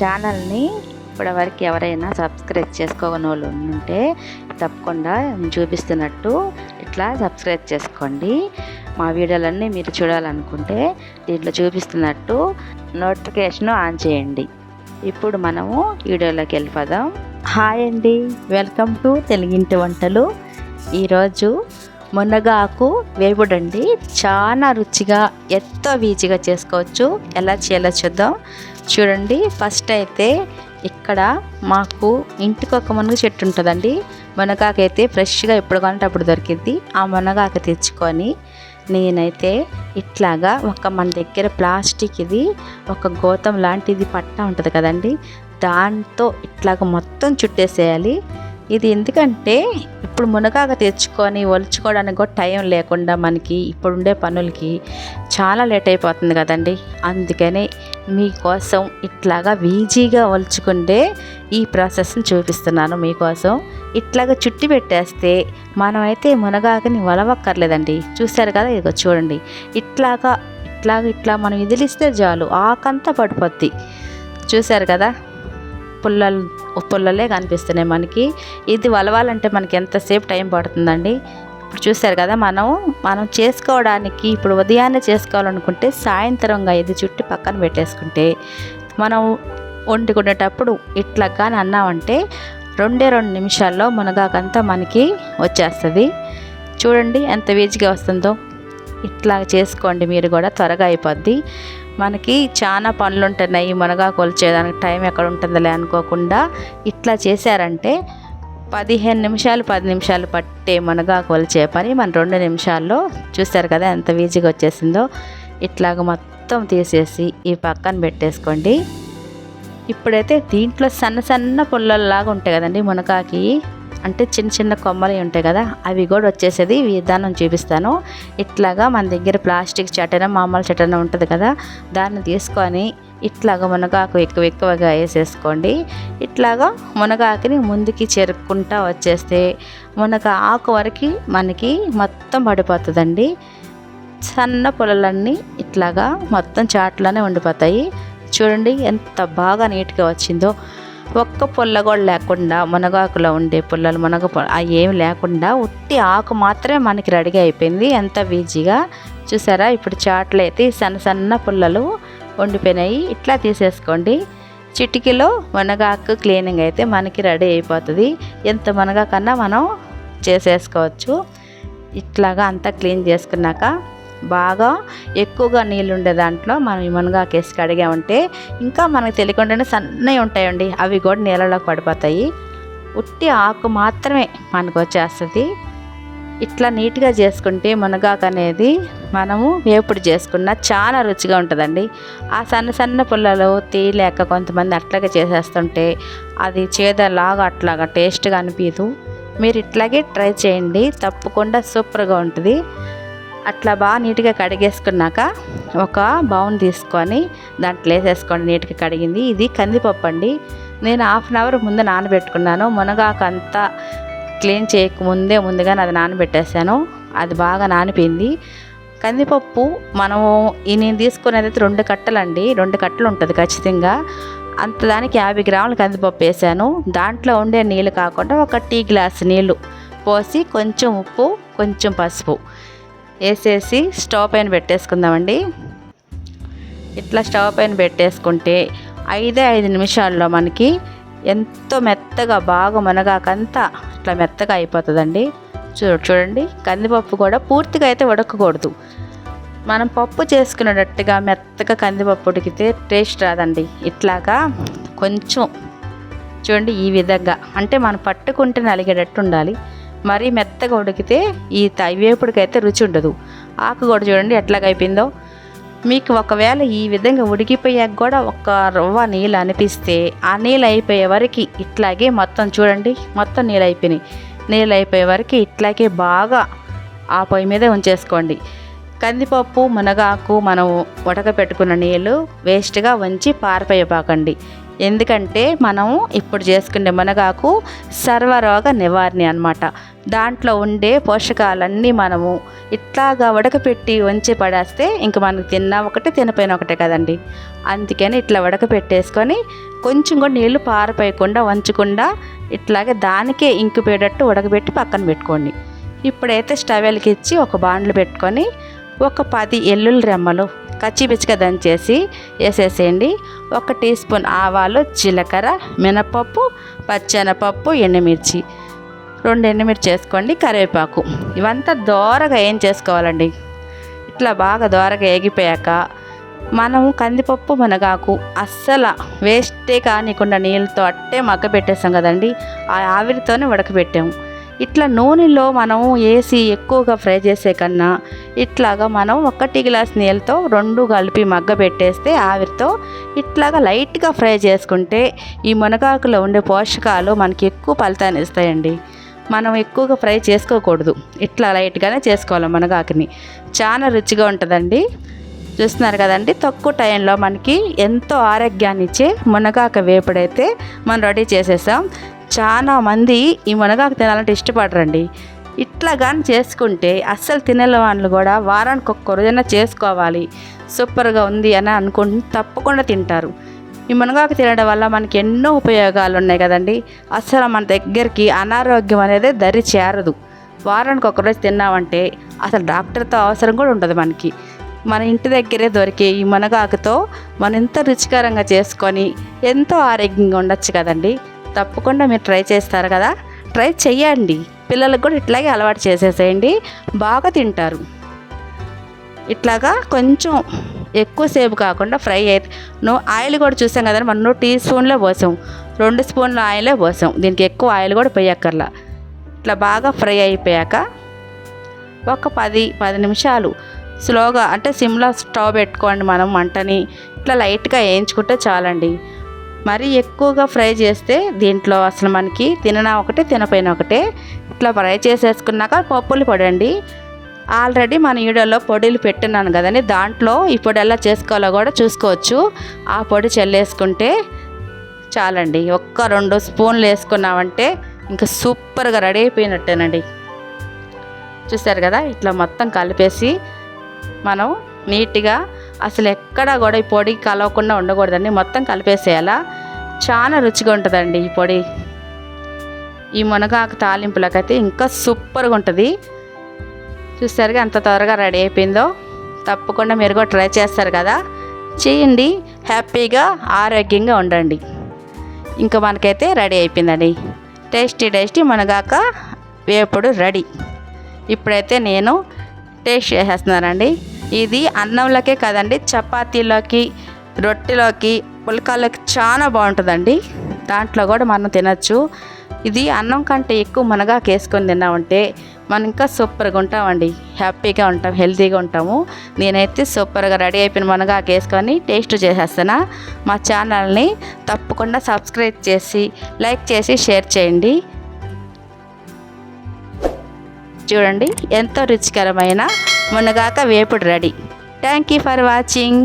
ఛానల్ని ఇప్పటివరకు ఎవరైనా సబ్స్క్రైబ్ చేసుకోని వాళ్ళు ఉంటే తప్పకుండా చూపిస్తున్నట్టు ఇట్లా సబ్స్క్రైబ్ చేసుకోండి. మా వీడియోలన్నీ మీరు చూడాలనుకుంటే దీంట్లో చూపిస్తున్నట్టు నోటిఫికేషన్ ఆన్ చేయండి. ఇప్పుడు మనము వీడియోలోకి వెళ్ళిపోదాం. హాయ్ అండి. వెల్కమ్ టు తెలుగింటి వంటలు. ఈరోజు మునగాకు వేపుడండి. చాలా రుచిగా ఎంతో ఈజీగా చేసుకోవచ్చు. ఎలా చేయాలో చూద్దాం. చూడండి ఫస్ట్ అయితే ఇక్కడ మాకు ఇంటికి ఒక మునగ చెట్టు ఉంటుందండి. మునగాకు అయితే ఫ్రెష్గా ఎప్పుడు కావాలంటే అప్పుడు దొరికింది ఆ మునగాకు తెచ్చుకొని నేనైతే ఇట్లాగా ఒక మన దగ్గర ప్లాస్టిక్ ఇది ఒక గోతం లాంటిది పట్ట ఉంటుంది కదండి. దాంతో ఇట్లాగ మొత్తం చుట్టేసేయాలి. ఇది ఎందుకంటే ఇప్పుడు మునగాక తెచ్చుకొని ఒలుచుకోవడానికి కూడా టైం లేకుండా మనకి ఇప్పుడుండే పనులకి చాలా లేట్ అయిపోతుంది కదండి. అందుకనే మీకోసం ఇట్లాగా ఈజీగా ఒలుచుకుంటే ఈ ప్రాసెస్ని చూపిస్తున్నాను మీకోసం. ఇట్లాగా చుట్టి పెట్టేస్తే మనమైతే మునగాకని వలవక్కర్లేదండి చూశారు కదా? ఇదిగో చూడండి. ఇట్లాగా ఇట్లాగా ఇట్లా మనం ఇదిలిస్తే చాలు ఆకంతా పడిపోద్ది. చూశారు కదా? పుల్లలు పుల్లలే కనిపిస్తున్నాయి మనకి. ఇది వలవాలంటే మనకి ఎంతసేపు టైం పడుతుందండి? ఇప్పుడు చూశారు కదా మనం మనం చేసుకోవడానికి ఇప్పుడు ఉదయాన్నే చేసుకోవాలనుకుంటే సాయంత్రంగా ఇది చుట్టి పక్కన పెట్టేసుకుంటే మనం వండుకునేటప్పుడు ఇట్లా కానీ అన్నామంటే రెండే రెండు నిమిషాల్లో మునగాకంతా మనకి వచ్చేస్తుంది. చూడండి ఎంత వేజ్గా వస్తుందో. ఇట్లా చేసుకోండి మీరు కూడా త్వరగా అయిపోద్ది. మనకి చాలా పనులు ఉంటున్నాయి మునగా కొలిచేదానికి టైం ఎక్కడ ఉంటుందిలే అనుకోకుండా ఇట్లా చేశారంటే పదిహేను నిమిషాలు పది నిమిషాలు పట్టే మునగా కొలిచే పని మన రెండు నిమిషాల్లో చూస్తారు కదా ఎంత ఈజీగా వచ్చేసిందో. ఇట్లాగ మొత్తం తీసేసి ఈ పక్కన పెట్టేసుకోండి. ఇప్పుడైతే దీంట్లో సన్న సన్న పుల్లల్లాగా ఉంటాయి కదండి మునకాకి అంటే చిన్న చిన్న కొమ్మలు ఉంటాయి కదా అవి కూడా వచ్చేసేది విధానం చూపిస్తాను. ఇట్లాగా మన దగ్గర ప్లాస్టిక్ చటన మామూలు చటన ఉంటుంది కదా దాన్ని తీసుకొని ఇట్లాగా మునగాకు ఎక్కువ ఎక్కువగా వేసేసుకోండి. ఇట్లాగా మునగాకుని ముందుకి చెరుక్కుంటా వచ్చేస్తే మునగ ఆకు వరకు మనకి మొత్తం పడిపోతుందండి. సన్న పొలలన్నీ ఇట్లాగా మొత్తం చాట్లోనే ఉండిపోతాయి. చూడండి ఎంత బాగా నీట్గా వచ్చిందో. ఒక్క పుల్ల కూడా లేకుండా మునగాకులో ఉండే పుల్లలు మునగ అవి ఏమి లేకుండా ఉట్టి ఆకు మాత్రమే మనకి రెడీ అయిపోయింది. ఎంత ఈజీగా చూసారా? ఇప్పుడు చాట్లు అయితే సన్న సన్న పుల్లలు వండిపోయినాయి ఇట్లా తీసేసుకోండి. చిటికీలో మునగాకు క్లీనింగ్ అయితే మనకి రెడీ అయిపోతుంది. ఎంత మునగాకన్నా మనం చేసేసుకోవచ్చు. ఇట్లాగా అంతా క్లీన్ చేసుకున్నాక బాగా ఎక్కువగా నీళ్ళు ఉండే దాంట్లో మనం ఈ మునగాకు వేసి కడిగామంటే ఇంకా మనకు తెలియకుండానే సన్నవి ఉంటాయండి. అవి కూడా నీళ్ళలోకి పడిపోతాయి. ఉట్టి ఆకు మాత్రమే మనకు వచ్చేస్తుంది. ఇట్లా నీట్గా చేసుకుంటే మునగాకు అనేది మనము వేపుడు చేసుకున్న చాలా రుచిగా ఉంటుందండి. ఆ సన్న సన్న పుల్లలు తీయలేక కొంతమంది అట్లాగే చేసేస్తుంటే అది చేదలాగా అట్లాగా టేస్ట్గా అనిపించదు మీరు ఇట్లాగే ట్రై చేయండి. తప్పకుండా సూపర్గా ఉంటుంది. అట్లా బాగా నీట్గా కడిగేసుకున్నాక ఒక బౌన్ తీసుకొని దాంట్లో వేసేసుకోండి నీట్గా కడిగింది. ఇది కందిపప్పు అండి. నేను హాఫ్ అన్ అవర్ ముందు నానబెట్టుకున్నాను. మునగాకు అంతా క్లీన్ చేయకముందే ముందుగానే అది నానబెట్టేసాను. అది బాగా నానిపోయింది. కందిపప్పు మనము ఈ నేను తీసుకునేది అయితే రెండు కట్టలండి. రెండు కట్టలు ఉంటుంది ఖచ్చితంగా. అంత దానికి యాభై గ్రాముల కందిపప్పు వేసాను. దాంట్లో ఉండే నీళ్ళు కాకుండా ఒక టీ గ్లాస్ నీళ్ళు పోసి కొంచెం ఉప్పు కొంచెం పసుపు. వేసేసి స్టవ్ పైన పెట్టేసుకుందామండి. ఇట్లా స్టవ్ పైన పెట్టేసుకుంటే ఐదే ఐదు నిమిషాల్లో మనకి ఎంతో మెత్తగా బాగా మునగాకంతా ఇట్లా మెత్తగా అయిపోతుందండి. చూ చూడండి కందిపప్పు కూడా పూర్తిగా అయితే ఉడకకూడదు. మనం పప్పు చేసుకునేటట్టుగా మెత్తగా కందిపప్పు ఉడికితే టేస్ట్ రాదండి. ఇట్లాగా కొంచెం చూడండి ఈ విధంగా. అంటే మనం పట్టుకుంటే నలిగేటట్టు ఉండాలి. మరీ మెత్తగా ఉడికితే ఈ వేపుడికైతే రుచి ఉండదు. ఆకు కూడా చూడండి ఎట్లాగైపోయిందో. మీకు ఒకవేళ ఈ విధంగా ఉడికిపోయాక కూడా ఒక రవ్వ నీళ్ళు అనిపిస్తే ఆ నీళ్ళు అయిపోయే వరకు ఇట్లాగే మొత్తం చూడండి మొత్తం నీళ్ళు అయిపోయినాయి. నీళ్ళు అయిపోయే వరకు ఇట్లాగే బాగా ఆ పొయ్యి మీద ఉంచేసుకోండి. కందిపప్పు మునగాకు మనం ఉడకపెట్టుకున్న నీళ్ళు వేస్ట్గా వంచి పారిపోయపాకండి ఎందుకంటే మనం ఇప్పుడు చేసుకునే మునగాకు సర్వరోగ నివారణ అనమాట దాంట్లో ఉండే పోషకాలన్నీ మనము ఇట్లాగా ఉడకపెట్టి వంచి పడేస్తే ఇంక మనకు తిన్నా ఒకటే తినపోయిన ఒకటే కదండి. అందుకని ఇట్లా ఉడకపెట్టేసుకొని కొంచెం కూడా నీళ్ళు పారిపోయకుండా వంచకుండా ఇట్లాగే దానికే ఇంకిపోయేటట్టు ఉడకబెట్టి పక్కన పెట్టుకోండి. ఇప్పుడైతే స్టవ్ ఇచ్చి ఒక బాండ్లు పెట్టుకొని ఒక పది ఎల్లుల్లి రెమ్మలు కచ్చిపిచ్చిగా దంచేసి వేసేసేయండి. ఒక టీ స్పూన్ ఆవాలు జీలకర్ర మినపప్పు పచ్చెనపప్పు ఎండుమిర్చి. రెండు ఎండుమిర్చి వేసుకోండి కరివేపాకు. ఇవంతా దోరగా ఏం చేసుకోవాలండి? ఇట్లా బాగా దోరగా ఏగిపోయాక మనము కందిపప్పు మునగాకు అస్సలు వేస్టే కానికుండా నీళ్ళతో అట్టే మగ్గ పెట్టేస్తాం కదండి. ఆ ఆవిరితోనే ఉడకబెట్టాము. ఇట్లా నూనెలో మనం వేసి ఎక్కువగా ఫ్రై చేసే కన్నా ఇట్లాగా మనం ఒకటి గ్లాస్ నీళ్ళతో రెండు కలిపి మగ్గ పెట్టేస్తే ఆవిరితో ఇట్లాగా లైట్గా ఫ్రై చేసుకుంటే ఈ మునగాకులో ఉండే పోషకాలు మనకి ఎక్కువ ఫలితాన్ని ఇస్తాయండి. మనం ఎక్కువగా ఫ్రై చేసుకోకూడదు. ఇట్లా లైట్గానే చేసుకోవాలి మునగాకుని. చాలా రుచిగా ఉంటుందండి. చూస్తున్నారు కదండి తక్కువ టైంలో మనకి ఎంతో ఆరోగ్యాన్ని ఇచ్చే మునగాక వేపుడైతే మనం రెడీ చేసేసాం. చాలా మంది ఈ మునగాకు తినాలంటే ఇష్టపడరండి. ఇట్లా కానీ చేసుకుంటే అస్సలు తినేల వాళ్ళు కూడా వారానికి ఒక్క రోజైనా చేసుకోవాలి. సూపర్గా ఉంది అని అనుకుంటే తప్పకుండా తింటారు. ఈ మునగాకు తినడం వల్ల మనకి ఎన్నో ఉపయోగాలు ఉన్నాయి కదండి. అస్సలు మన దగ్గరికి అనారోగ్యం అనేది దరి చేరదు. వారానికి ఒకరోజు తిన్నామంటే అసలు డాక్టర్తో అవసరం కూడా ఉండదు మనకి. మన ఇంటి దగ్గరే దొరికే ఈ మునగాకుతో మనం ఎంత రుచికరంగా చేసుకొని ఎంతో ఆరోగ్యంగా ఉండొచ్చు కదండి. తప్పకుండా మీరు ట్రై చేస్తారు కదా. ట్రై చేయండి పిల్లలకు కూడా ఇట్లాగే అలవాటు చేసేసేయండి. బాగా తింటారు. ఇట్లాగా కొంచెం ఎక్కువసేపు కాకుండా ఫ్రై అయితే నువ్వు ఆయిల్ కూడా చూసాం కదా మనం టీ స్పూన్లో పోసాం. రెండు స్పూన్ల ఆయిలే పోసాం. దీనికి ఎక్కువ ఆయిల్ కూడా పోయక్కర్లా. ఇట్లా బాగా ఫ్రై అయిపోయాక ఒక పది పది నిమిషాలు స్లోగా అంటే సిమ్లో స్టవ్ పెట్టుకోండి మనం మంటని ఇట్లా లైట్గా వేయించుకుంటే చాలండి. మరీ ఎక్కువగా ఫ్రై చేస్తే దీంట్లో అసలు మనకి తిననా ఒకటే తినపోయిన ఒకటే. ఇట్లా ఫ్రై చేసేసుకున్నాక పప్పులు పడండి. ఆల్రెడీ మన ఈడలో పొడిలు పెట్టినాను కదండి. దాంట్లో ఈ పొడి ఎలా చేసుకోవాలో కూడా చూసుకోవచ్చు. ఆ పొడి చల్లేసుకుంటే చాలండి. ఒక్క రెండు స్పూన్లు వేసుకున్నామంటే ఇంకా సూపర్గా రెడీ అయిపోయినట్టేనండి. చూసారు కదా? ఇట్లా మొత్తం కలిపేసి మనం నీట్గా అసలు ఎక్కడా కూడా ఈ పొడి కలవకుండా ఉండకూడదండి. మొత్తం కలిపేసేయాలా? చాలా రుచిగా ఉంటుందండి ఈ పొడి. ఈ మునగాకు తాలింపులకైతే ఇంకా సూపర్గా ఉంటుంది. చూసారుగా ఎంత త్వరగా రెడీ అయిపోయిందో? తప్పకుండా మీరు కూడా ట్రై చేస్తారు కదా? చేయండి. హ్యాపీగా ఆరోగ్యంగా ఉండండి. ఇంకా మనకైతే రెడీ అయిపోయిందండి. టేస్టీ టేస్టీ మునగాక వేపుడు రెడీ. ఇప్పుడైతే నేను టేస్ట్ చేసేస్తున్నానండి. ఇది అన్నంలోకే కదండి చపాతీలోకి రొట్టెలోకి పుల్కాలోకి చాలా బాగుంటుందండి. దాంట్లో కూడా మనం తినచ్చు. ఇది అన్నం కంటే ఎక్కువ మునగాకు వేసుకొని తిన్నామంటే మనం ఇంకా సూపర్గా ఉంటామండి. హ్యాపీగా ఉంటాం హెల్తీగా ఉంటాము. నేనైతే సూపర్గా రెడీ అయిపోయిన మునగాకు వేసుకొని టేస్ట్ చేసేస్తాను మా ఛానల్ని తప్పకుండా సబ్స్క్రైబ్ చేసి లైక్ చేసి షేర్ చేయండి. చూడండి ఎంతో రుచికరమైన మునగాక వేపుడు ready. Thank you for watching